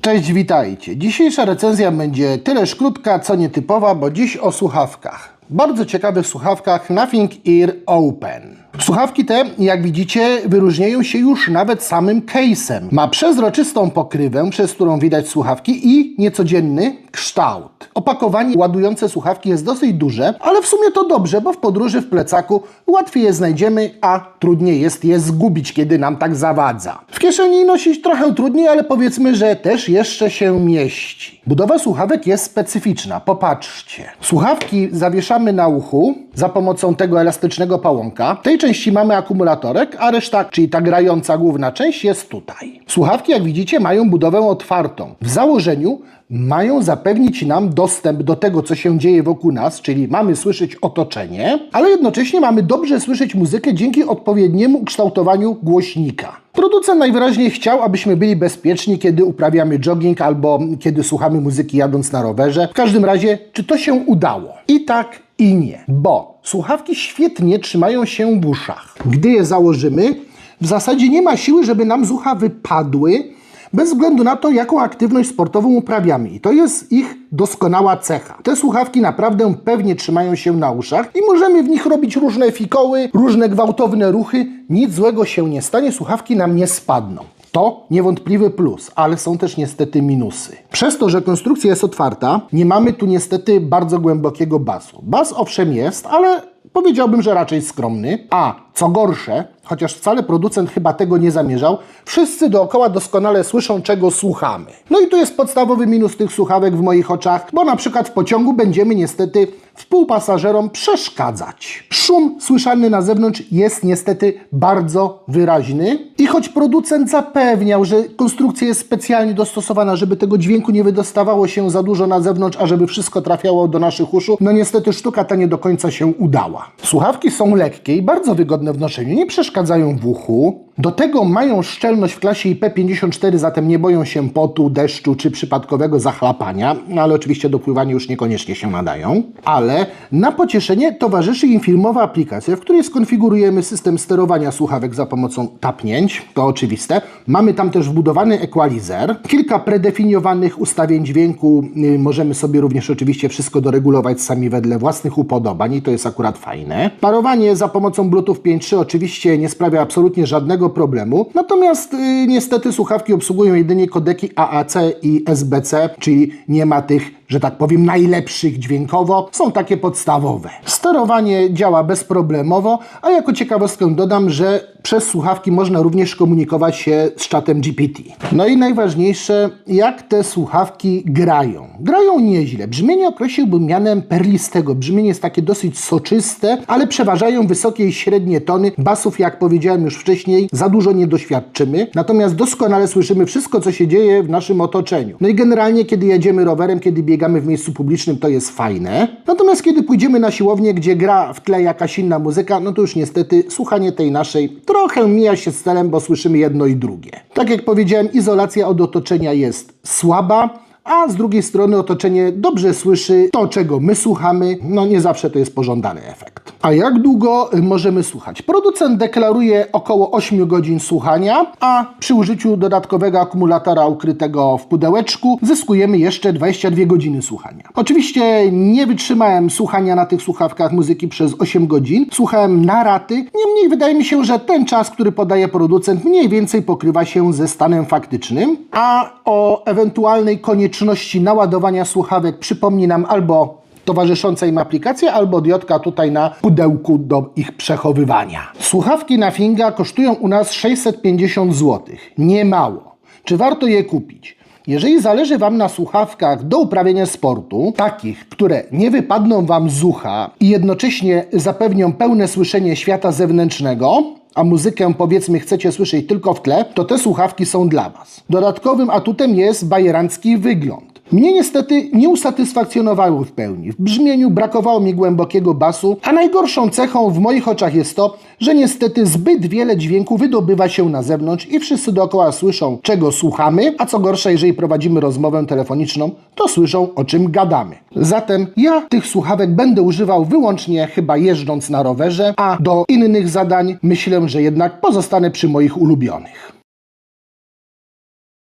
Cześć, witajcie. Dzisiejsza recenzja będzie tyleż krótka, co nietypowa, bo dziś o słuchawkach. Bardzo ciekawych słuchawkach Nothing Ear Open. Słuchawki te, jak widzicie, wyróżniają się już nawet samym case'em. Ma przezroczystą pokrywę, przez którą widać słuchawki i niecodzienny kształt. Opakowanie ładujące słuchawki jest dosyć duże, ale w sumie to dobrze, bo w podróży w plecaku łatwiej je znajdziemy, a trudniej jest je zgubić, kiedy nam tak zawadza. W kieszeni nosić trochę trudniej, ale powiedzmy, że też jeszcze się mieści. Budowa słuchawek jest specyficzna, popatrzcie. Słuchawki zawieszamy na uchu za pomocą tego elastycznego pałąka. W tej części mamy akumulatorek, a reszta, czyli ta grająca główna część jest tutaj. Słuchawki, jak widzicie, mają budowę otwartą. W założeniu mają zapewnić nam dostęp do tego, co się dzieje wokół nas, czyli mamy słyszeć otoczenie, ale jednocześnie mamy dobrze słyszeć muzykę dzięki odpowiedniemu kształtowaniu głośnika. Producent najwyraźniej chciał, abyśmy byli bezpieczni, kiedy uprawiamy jogging albo kiedy słuchamy muzyki jadąc na rowerze. W każdym razie, czy to się udało? I tak, i nie, bo słuchawki świetnie trzymają się w uszach. Gdy je założymy, w zasadzie nie ma siły, żeby nam z ucha wypadły, bez względu na to, jaką aktywność sportową uprawiamy. I to jest ich doskonała cecha. Te słuchawki naprawdę pewnie trzymają się na uszach i możemy w nich robić różne fikoły, różne gwałtowne ruchy. Nic złego się nie stanie, słuchawki nam nie spadną. To niewątpliwy plus, ale są też niestety minusy. Przez to, że konstrukcja jest otwarta, nie mamy tu niestety bardzo głębokiego basu. Bas owszem jest, ale powiedziałbym, że raczej skromny. A co gorsze, chociaż wcale producent chyba tego nie zamierzał, wszyscy dookoła doskonale słyszą, czego słuchamy. No i tu jest podstawowy minus tych słuchawek w moich oczach, bo na przykład w pociągu będziemy niestety współpasażerom przeszkadzać. Szum słyszalny na zewnątrz jest niestety bardzo wyraźny i choć producent zapewniał, że konstrukcja jest specjalnie dostosowana, żeby tego dźwięku nie wydostawało się za dużo na zewnątrz, a żeby wszystko trafiało do naszych uszu, no niestety sztuka ta nie do końca się udała. Słuchawki są lekkie i bardzo wygodne w noszeniu, nie przeszkadzają w uchu. Do tego mają szczelność w klasie IP54, zatem nie boją się potu, deszczu czy przypadkowego zachlapania, no ale oczywiście do pływania już niekoniecznie się nadają. Ale na pocieszenie towarzyszy im filmowa aplikacja, w której skonfigurujemy system sterowania słuchawek za pomocą tapnięć, to oczywiste. Mamy tam też wbudowany equalizer, kilka predefiniowanych ustawień dźwięku, yy, możemy sobie również oczywiście wszystko doregulować sami wedle własnych upodobań i to jest akurat fajne. Parowanie za pomocą Bluetooth 5.3 oczywiście nie sprawia absolutnie żadnego problemu, natomiast yy, niestety słuchawki obsługują jedynie kodeki AAC i SBC, czyli nie ma tych, że tak powiem, najlepszych dźwiękowo, są takie podstawowe. Sterowanie działa bezproblemowo, a jako ciekawostkę dodam, że przez słuchawki można również komunikować się z czatem GPT. No i najważniejsze, jak te słuchawki grają. Grają nieźle. Brzmienie określiłbym mianem perlistego. Brzmienie jest takie dosyć soczyste, ale przeważają wysokie i średnie tony. Basów, jak powiedziałem już wcześniej, za dużo nie doświadczymy. Natomiast doskonale słyszymy wszystko, co się dzieje w naszym otoczeniu. No i generalnie, kiedy jedziemy rowerem, kiedy biegamy w miejscu publicznym, to jest fajne. Natomiast kiedy pójdziemy na siłownię, gdzie gra w tle jakaś inna muzyka, no to już niestety słuchanie tej naszej trochę mija się z celem, bo słyszymy jedno i drugie. Tak jak powiedziałem, izolacja od otoczenia jest słaba, a z drugiej strony otoczenie dobrze słyszy to, czego my słuchamy. No nie zawsze to jest pożądany efekt. A jak długo y, możemy słuchać? Producent deklaruje około 8 godzin słuchania, a przy użyciu dodatkowego akumulatora ukrytego w pudełeczku zyskujemy jeszcze 22 godziny słuchania. Oczywiście nie wytrzymałem słuchania na tych słuchawkach muzyki przez 8 godzin. Słuchałem na raty. Niemniej wydaje mi się, że ten czas, który podaje producent, mniej więcej pokrywa się ze stanem faktycznym, a o ewentualnej konieczności naładowania słuchawek przypomni nam albo towarzysząca im aplikacja, albo diotka tutaj na pudełku do ich przechowywania. Słuchawki na Finga kosztują u nas 650 zł. Nie mało. Czy warto je kupić? Jeżeli zależy Wam na słuchawkach do uprawiania sportu, takich, które nie wypadną Wam z ucha i jednocześnie zapewnią pełne słyszenie świata zewnętrznego, a muzykę powiedzmy chcecie słyszeć tylko w tle, to te słuchawki są dla Was. Dodatkowym atutem jest bajerancki wygląd. Mnie niestety nie usatysfakcjonowały w pełni. W brzmieniu brakowało mi głębokiego basu, a najgorszą cechą w moich oczach jest to, że niestety zbyt wiele dźwięku wydobywa się na zewnątrz i wszyscy dookoła słyszą, czego słuchamy, a co gorsza, jeżeli prowadzimy rozmowę telefoniczną, to słyszą, o czym gadamy. Zatem ja tych słuchawek będę używał wyłącznie chyba jeżdżąc na rowerze, a do innych zadań myślę, że jednak pozostanę przy moich ulubionych.